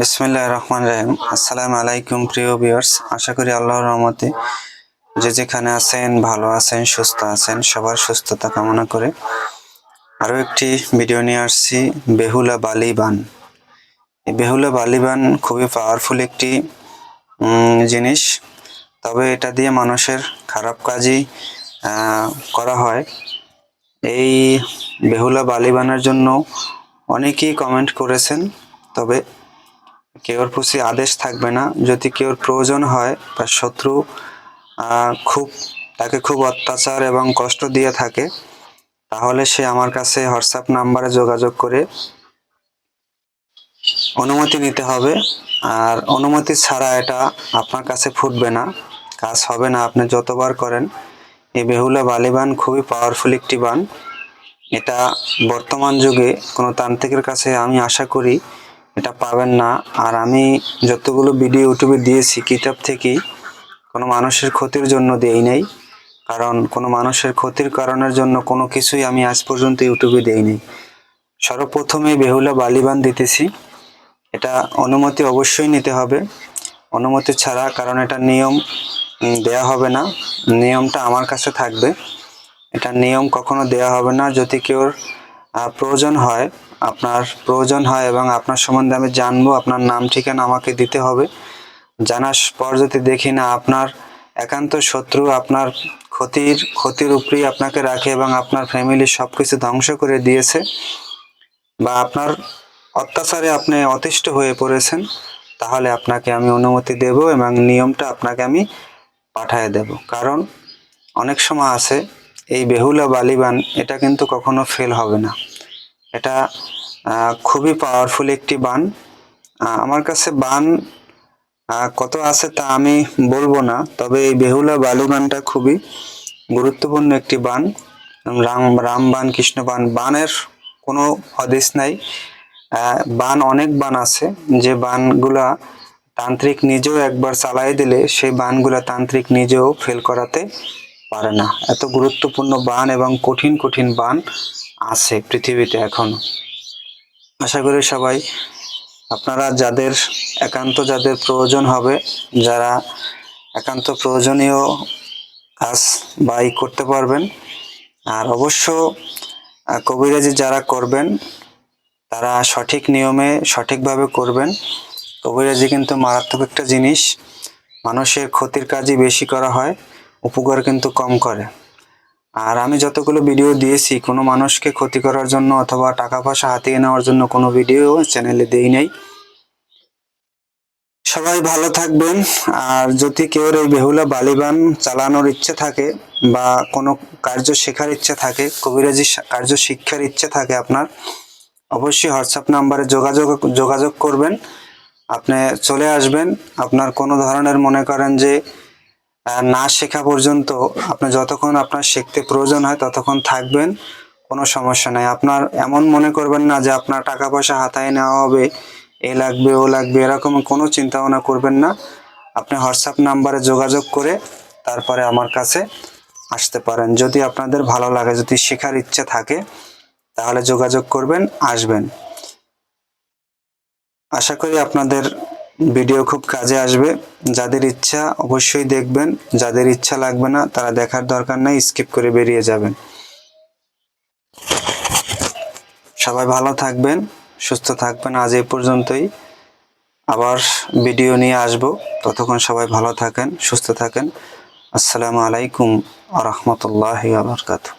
বিসমিল্লাহ রহমান রহিম। আসসালামু আলাইকুম, প্রিয় ভিউয়ার্স আশা করি আল্লাহর রহমতে যে যেখানে আছেন, ভালো আছেন, সুস্থ আছেন, সবার সুস্থতা কামনা করে আরও একটি ভিডিও নিয়ে আসছি, বেহুলা বালিবান। এই বেহুলা বালিবান খুবই পাওয়ারফুল একটি জিনিস। তবে এটা দিয়ে মানুষের খারাপ কাজই করা হয়। এই বেহুলা বালিবানের জন্য অনেকেই কমেন্ট করেছেন, তবে কেউর প্রতি আদেশ থাকবে না। যদি কেউর প্রয়োজন হয় তার শত্রু খুব, তাকে খুব অত্যাচার এবং কষ্ট দিয়ে থাকে, তাহলে সে আমার কাছে হোয়াটসঅ্যাপ নাম্বারে যোগাযোগ করে অনুমতি নিতে হবে। আর অনুমতি ছাড়া এটা আপনার কাছে ফুটবে না, কাজ হবে না। আপনি যতবার করেন, এই বেহুলা বালিবান খুবই পাওয়ারফুল একটি বান। এটা বর্তমান যুগে কোনো তান্ত্রিকের কাছে আমি আশা করি এটা পাবেন না। আর আমি যতগুলো ভিডিও ইউটিউবে দিয়েছি কিতাব থেকেই, কোনো মানুষের ক্ষতির জন্য দেই নাই। কারণ কোনো মানুষের ক্ষতির কারণের জন্য কোনো কিছুই আমি আজ পর্যন্ত ইউটিউবে দেই নাই। সর্বপ্রথমে বেহুলা বালিবান দিতেছি। এটা অনুমতি অবশ্যই নিতে হবে। অনুমতি ছাড়া, কারণ এটা নিয়ম দেয়া হবে না। নিয়মটা আমার কাছে থাকবে। এটা নিয়ম কখনো দেয়া হবে না। যদি কেউ প্রয়োজন হয়, আপনার প্রয়োজন হয় এবং আপনার সম্বন্ধে আমি জানব, আপনার নাম, ঠিকানা আমাকে দিতে হবে। জানার পর যদি দেখি না, আপনার একান্ত শত্রু, আপনার ক্ষতির ক্ষতির উপরেই আপনাকে রাখে এবং আপনার ফ্যামিলির সব কিছু ধ্বংস করে দিয়েছে বা আপনার অত্যাচারে আপনি অতিষ্ঠ হয়ে পড়েছেন, তাহলে আপনাকে আমি অনুমতি দেব এবং নিয়মটা আপনাকে আমি পাঠিয়ে দেব। কারণ অনেক সময় আছে এই বেহুলা বালিবান, এটা কিন্তু কখনো ফেল হবে না। এটা খুবই পাওয়ারফুল একটি বান। আমার কাছে বান কত আছে তা আমি বলব না, তবে এই বেহুলা বালিবানটা খুবই গুরুত্বপূর্ণ একটি বান। রাম রামবান কৃষ্ণবান বানের কোনো হদিস নাই। বান অনেক বান আছে, যে বানগুলা তান্ত্রিক নিজেও একবার চালাই দিলে, সেই বানগুলা তান্ত্রিক নিজেও ফেল করাতে পারে না। এত গুরুত্বপূর্ণ বান এবং কঠিন কঠিন বান আছে পৃথিবীতে এখনও। আশা করি সবাই, আপনারা যাদের একান্ত যাদের প্রয়োজন হবে, যারা একান্ত প্রয়োজনীয় কাজ বাই করতে পারবেন, আর অবশ্য কবিরাজি যারা করবেন, তারা সঠিক নিয়মে সঠিকভাবে করবেন। কবিরাজি কিন্তু মারাত্মক একটা জিনিস। মানুষের ক্ষতির কাজই বেশি করা হয়। উপকার কিন্তু কম করে। আর আমি যতগুলো ভিডিও দিয়েছি, কোনো মানুষকে ক্ষতি করার জন্য অথবা টাকা পয়সা হাতিয়ে নেওয়ার জন্য কোনো ভিডিও চ্যানেলে দেই নাই। সবাই ভালো থাকবেন। আর যদি কেউ এই বেহুলা বালিবান চালানোর ইচ্ছে থাকে বা কোনো কার্য শেখার ইচ্ছে থাকে, কবিরাজি কার্য শিক্ষার ইচ্ছে থাকে আপনার, অবশ্যই হোয়াটসঅ্যাপ নাম্বারে যোগাযোগ যোগাযোগ করবেন। আপনি চলে আসবেন। আপনার কোনো ধরনের মনে করেন যে না শেখা পর্যন্ত আপনি যতক্ষণ আপনার শিখতে প্রয়োজন হয় ততক্ষণ থাকবেন, কোনো সমস্যা নাই। আপনার এমন মনে করবেন না যে আপনার টাকা পয়সা হাতায় নেওয়া হবে, এ লাগবে, ও লাগবে, এরকম কোনো চিন্তা ভাবনা করবেন না। আপনি হোয়াটসঅ্যাপ নাম্বারে যোগাযোগ করে তারপরে আমার কাছে আসতে পারেন। যদি আপনাদের ভালো লাগে, যদি শেখার ইচ্ছে থাকে, তাহলে যোগাযোগ করবেন, আসবেন। আশা করি আপনাদের ভিডিও খুব কাজে আসবে। যাদের ইচ্ছা অবশ্যই দেখবেন। যাদের ইচ্ছা লাগবে না, তারা দেখার দরকার নাই, স্কিপ করে বেরিয়ে যাবেন। সবাই ভালো থাকবেন, সুস্থ থাকবেন। আজ এই পর্যন্তই। আবার ভিডিও নিয়ে আসব। ততক্ষণ সবাই ভালো থাকেন, সুস্থ থাকেন। আসসালামু আলাইকুম আ রহমতুল্লাহ আবরকাতু